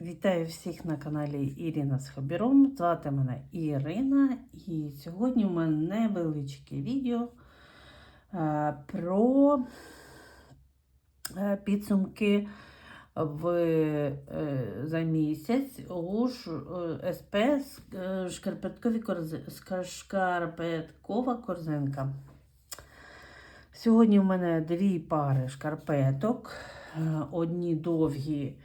Вітаю всіх на каналі Ірина з Хобіром. Звати мене Ірина, і сьогодні в мене невеличке відео е, про е, підсумки в, е, за місяць у СП шкарпеткова корзинка. Сьогодні в мене дві пари шкарпеток, одні довгі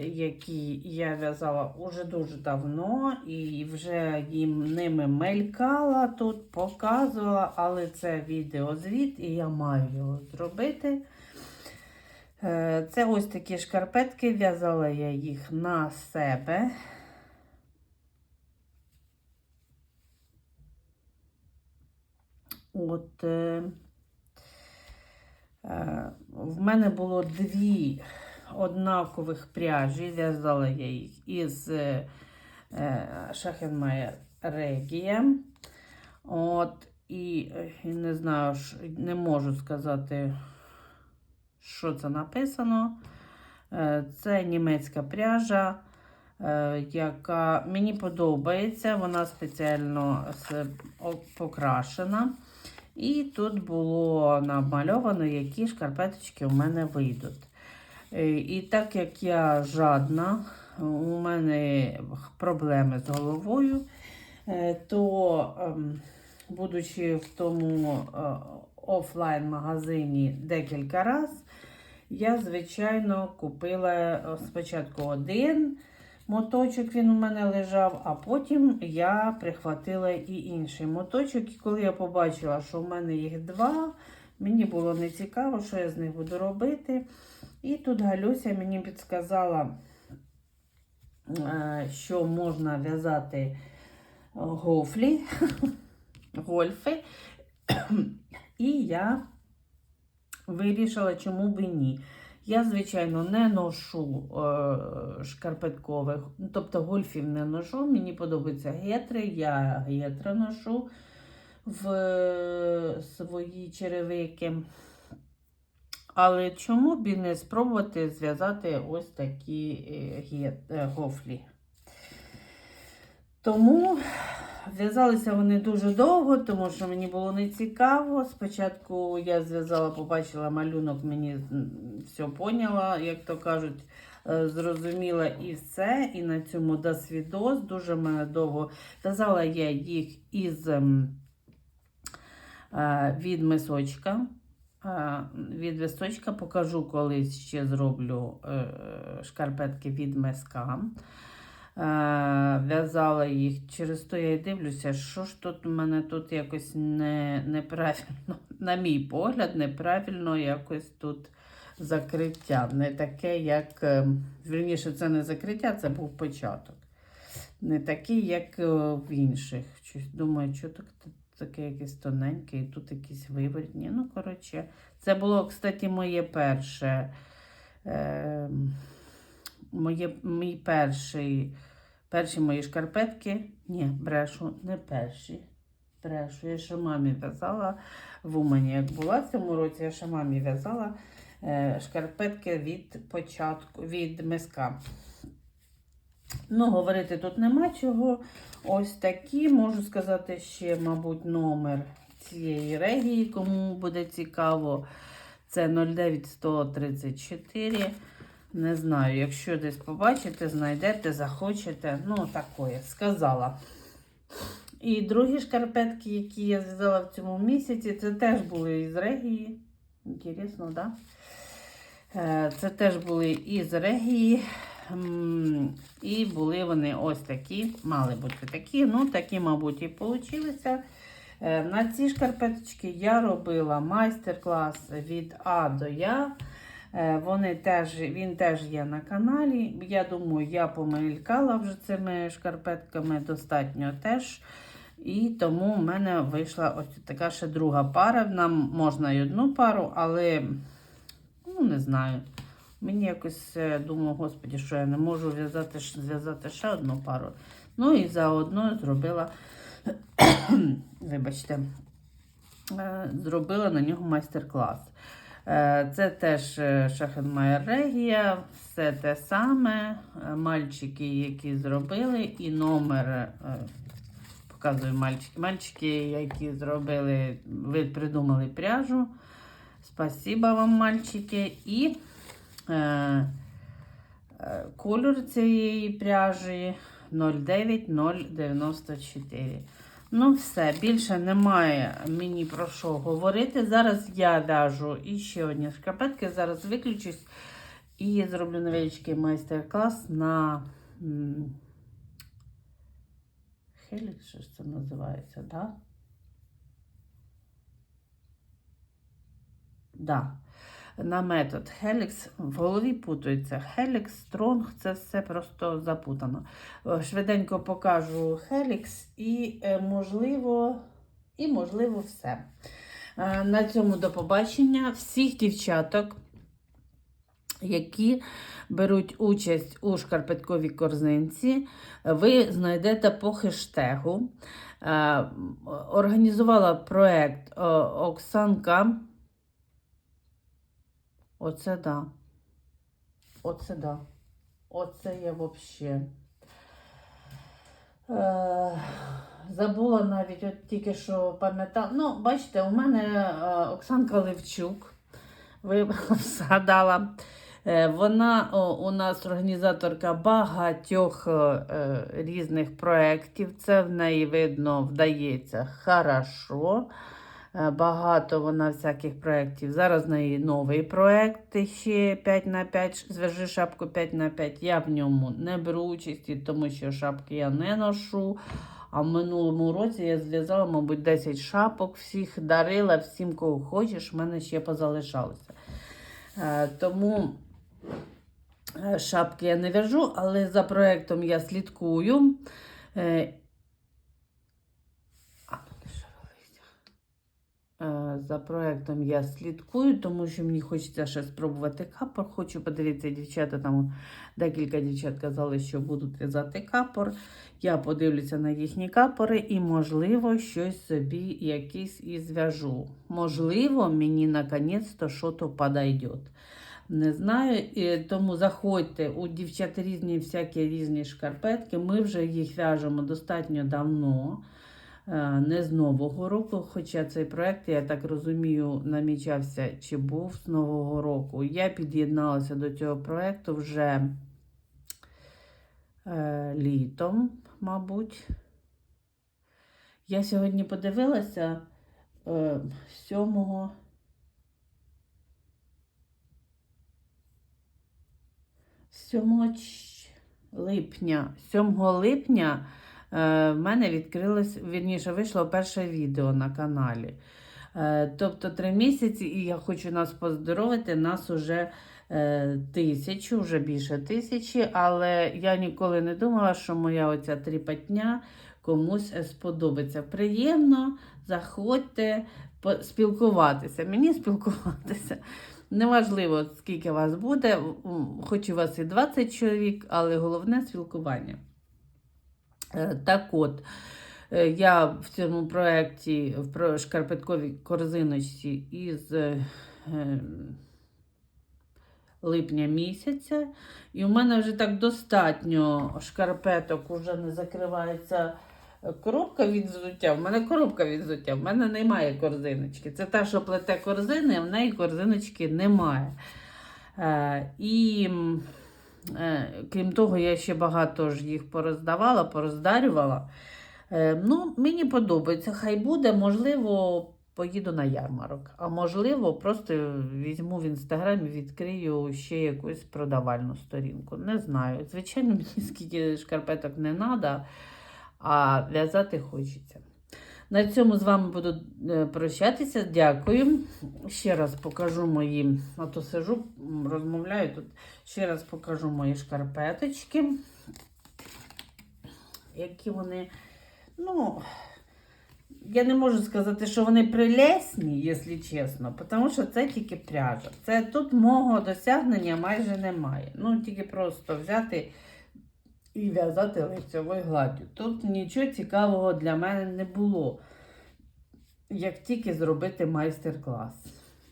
які я в'язала уже дуже давно і вже їм ними мелькала тут, показувала, але це відеозвіт, і я маю його зробити. Е, Це ось такі шкарпетки, в'язала я їх на себе. От е, е, в мене було дві однакових пряжі. В'язала я їх із е, Шахенмайер Регія. От, і е, не знаю, не можу сказати, що це написано. Е, Це німецька пряжа, е, яка мені подобається. Вона спеціально покрашена. І тут було намальовано, які шкарпеточки у мене вийдуть. Е, І так як я жадна, у мене проблеми з головою, е, то, ем, будучи в тому е, офлайн-магазині декілька разів, я, звичайно, купила спочатку один моточок, він у мене лежав, а потім я прихватила і інший моточок. І коли я побачила, що в мене їх два, мені було не цікаво, що я з них буду робити. І тут Галюся мені підсказала, е, що можна в'язати гофлі, гольфи. І я вирішила, чому б і ні. Я, звичайно, не ношу е, шкарпеткових, тобто гольфів не ношу. Мені подобаються гетри, я гетри ношу в е, свої черевики. Але чому б не спробувати зв'язати ось такі е, е, гофлі? Тому в'язалися вони дуже довго, тому що мені було не цікаво. Спочатку я зв'язала, побачила малюнок, мені все поняла, як то кажуть, зрозуміла і все. І на цьому досвідос дуже мене довго в'язала я їх із від мисочка. Е, Від височка покажу колись ще зроблю е, шкарпетки від миска. Е, В'язала їх через то я й дивлюся, що ж тут у мене тут якось не, неправильно, на мій погляд, неправильно якось тут закриття. Не таке, як, е, вірніше, це не закриття, це був початок. Не такий, як е, в інших. Думаю, що так таке якесь тоненьке, і тут якісь виворотні. Ну, коротше, це було, кстати, моє перше. Е, моє, мій перший, перші мої шкарпетки. Ні, брешу, не перші. Брешу. Я ще мамі в'язала в Умані, як була в цьому році, я ще мамі в'язала е, шкарпетки від початку, від миска. Ну, говорити тут нема чого. Ось такі, можу сказати, ще, мабуть, номер цієї регії, кому буде цікаво. Це 09134. Не знаю, якщо десь побачите, знайдете, захочете. Ну, такое, сказала. І другі шкарпетки, які я зв'язала в цьому місяці, це теж були із регії. Інтересно, так? Да? Це теж були із регії. І були вони ось такі, мали бути такі. Ну, такі, мабуть, і получилися. Е, На ці шкарпеточки я робила майстер-клас від А до Я. Е, Вони теж, він теж є на каналі. Я думаю, я помилькала вже цими шкарпетками достатньо теж. І тому в мене вийшла ось така ще друга пара. Нам можна й одну пару, але ну, не знаю. Мені якось е, думаю, господі, що я не можу в'язати, зв'язати ще одну пару. Ну і заодно зробила, вибачте, е, зробила на нього майстер-клас. Е, Це теж Шахенмайер Регія, все те саме. Мальчики, які зробили, і номер. Показую мальчики. Мальчики, які зробили, ви придумали пряжу. Спасибо вам, мальчики. І кольор цієї пряжі 09094. Ну, все, більше немає мені про що говорити. Зараз я в'яжу іще одні шкарпетки. Зараз виключусь і зроблю невеличкий майстер-клас на Хелікс, що ж це називається, да? Да. На метод Helix в голові путається. Helix, Strong, це все просто запутано. Е, Швиденько покажу Helix і, е, можливо, і, можливо, все. Е, На цьому до побачення. Всіх дівчаток, які беруть участь у шкарпетковій корзинці, ви знайдете по хештегу. Організувала проект е, Оксанка. Оце да. Оце да. Оце я взагалі. Забула навіть, от тільки що пам'ятала. Ну, бачите, у мене е, Оксанка Левчук. Згадала. Е, Вона у нас організаторка багатьох е, різних проєктів. Це в неї видно вдається хорошо. Е, Багато вона всяких проєктів. Зараз в неї новий проєкт ще 5 на 5 зв'яжи шапку 5 на 5 Я в ньому не беру участі, тому що шапки я не ношу. А в минулому році я зв'язала, мабуть, 10 шапок, всіх дарила, всім, кого хочеш, в мене ще позалишалося. Е, Тому е, шапки я не в'яжу, але за проєктом я слідкую. Е, А, ну не шевелися. Е, За проєктом я слідкую, тому що мені хочеться ще спробувати капор. Хочу подивитися, дівчата там декілька дівчат казали, що будуть в'язати капор. Я подивлюся на їхні капори і, можливо, щось собі якийсь і зв'яжу. Можливо, мені наконець-то щось подойде. Не знаю, тому заходьте у дівчат різні всякі різні шкарпетки. Ми вже їх в'яжемо достатньо давно, не з Нового року. Хоча цей проект, я так розумію, намічався чи був з Нового року. Я під'єдналася до цього проекту вже е, літом, мабуть. Я сьогодні подивилася е, 7 7 липня. 7 липня е, в мене відкрилось, вірніше, вийшло перше відео на каналі. Е, тобто три місяці, і я хочу нас поздоровити. Нас уже е, тисячу, вже більше тисячі, але я ніколи не думала, що моя оця тріпатня комусь е, сподобається. Приємно, заходьте спілкуватися. Мені спілкуватися. Неважливо, скільки вас буде, хоч у вас і 20 чоловік, але головне спілкування. Е, Так от, е, я в цьому проєкті в шкарпетковій корзиночці із е, липня місяця. І у мене вже так достатньо шкарпеток, уже не закривається коробка від взуття. У мене коробка від взуття, в мене немає корзиночки. Це та, що плете корзини, а в неї корзиночки немає. Е, і крім того, я ще багато ж їх пороздавала, пороздарювала. Е, ну, мені подобається, хай буде, можливо, поїду на ярмарок. А можливо, просто візьму в інстаграмі, відкрию ще якусь продавальну сторінку. Не знаю. Звичайно, мені скільки шкарпеток не треба, а в'язати хочеться. На цьому з вами буду е, прощатися. Дякую. Ще раз покажу мої, а то сижу, розмовляю тут. Ще раз покажу мої шкарпеточки. Які вони, ну, я не можу сказати, що вони прелесні, якщо чесно, тому що це тільки пряжа. Це тут мого досягнення майже немає. Ну, тільки просто взяти і в'язати лицевою гладдю. Тут нічого цікавого для мене не було. Як тільки зробити майстер-клас.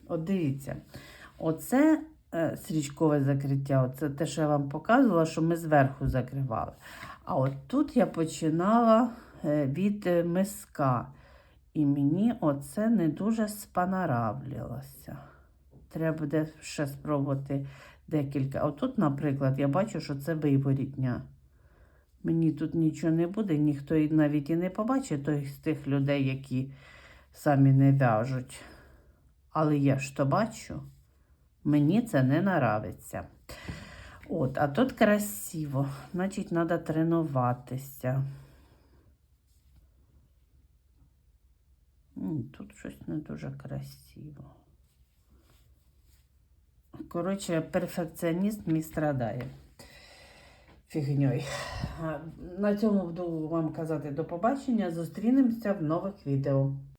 От дивіться, оце е, стрічкове закриття, оце те, що я вам показувала, що ми зверху закривали. А от тут я починала е, від е, миска. І мені оце не дуже спонаравлялося. Треба буде ще спробувати декілька. А тут, наприклад, я бачу, що це виворітня. Мені тут нічого не буде, ніхто навіть і не побачить той з тих людей, які самі не в'яжуть. Але я ж то бачу, мені це не нравиться. От, а тут красиво, значить, треба тренуватися. Тут щось не дуже красиво. Коротше, перфекціоніст мій страдає фігньою. На цьому буду вам казати до побачення. Зустрінемося в нових відео.